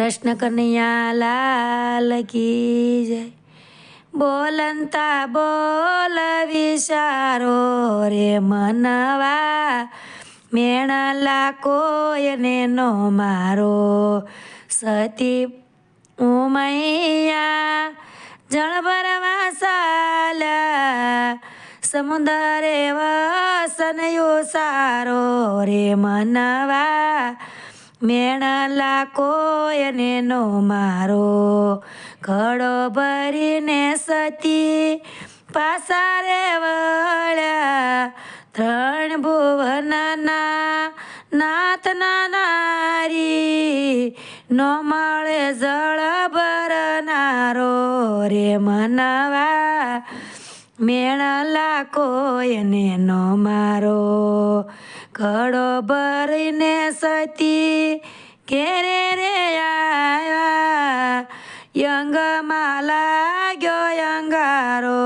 કૃષ્ણ કનૈયા લાલ કી જય. બોલંતા બોલ વિચારો રે મનવા. મેણલા કોયને નો મારો. સતી ઉમૈયા જળ ભરવા સાલા સમુદરે વસનયો સારો રે મનવા. મેણલા કોયને નો મારો. ઘડો ભરીને સતી પાસારે વળ્યા ત્રણ ભુવનના નાથના નારી નો મળે જળ ભરનારો રે મનવા. મેણલા કોયને નો મારો. ઘડો ભરીને સતી ઘેરે રે આવ્યા. માલા લાગ્યો યંગારો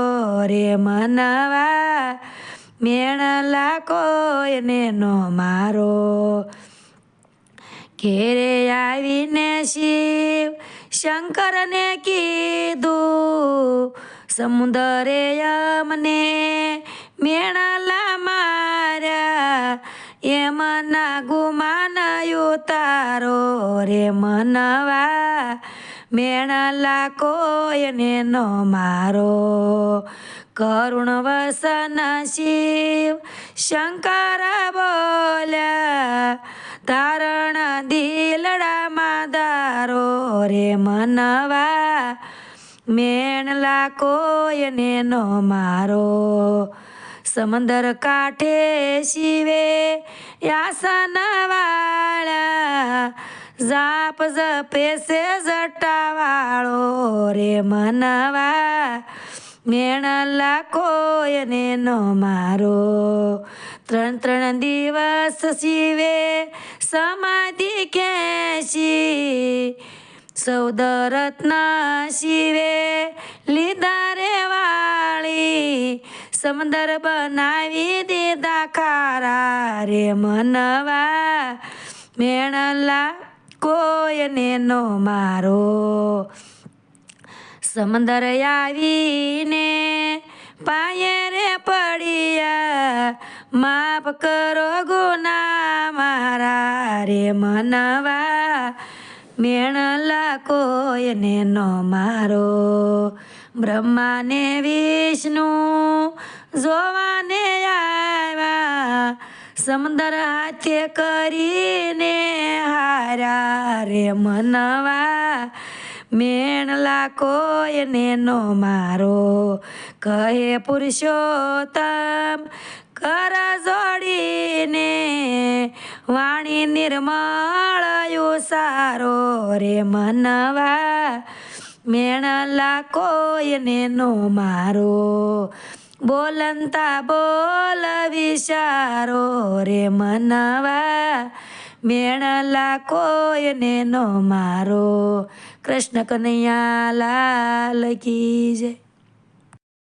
રે મનવા. મેણલા કોયને નો મારો. ઘેરે આવીને શિવ શંકરને કીધું, સમુદરે યમને મેણલા તારો રે મનવા મેણલા કોયને નો મારો. કરુણ વસન શિવ શંકર બોલ્યા, તારણ દિલડામાં દારો રે મનવા મેણલા કોયને નો મારો. સમંદર કાંઠે શિવે યાસન વાળા, જાપ જપે છે જટાવાળો રે મનવા. મેણલા કોયને નો મારો. ત્રણ ત્રણ દિવસ શિવે, સમાધિ કેશી સૌદ રત્ન શિવે, લીધા રે વાળી. સમંદર બનાવી દીધા ખારા રે મનવા. મેણલા કોયને નો મારો. સમંદર આવીને પાયે રે પડ્યા, માફ કરો ગુના મારા રે મનવા. મેણલા કોયને નો મારો. બ્રહ્માને વિષ્ણુ જોવાને આવ્યા સમંદર હાથે કરીને હારા રે મનવા. મેણલા કોઈને નો મારો. કહે પુરુષોત્તમ, કર જોડીને વાણી નિર્મળયું સારો રે મનવા. મેણલા કોઈને નો મારો. બોલંતા બોલ વિચારો રે મનવા. મેણલા કોઈને નો મારો. કૃષ્ણ કનૈયા લાલ કી જય.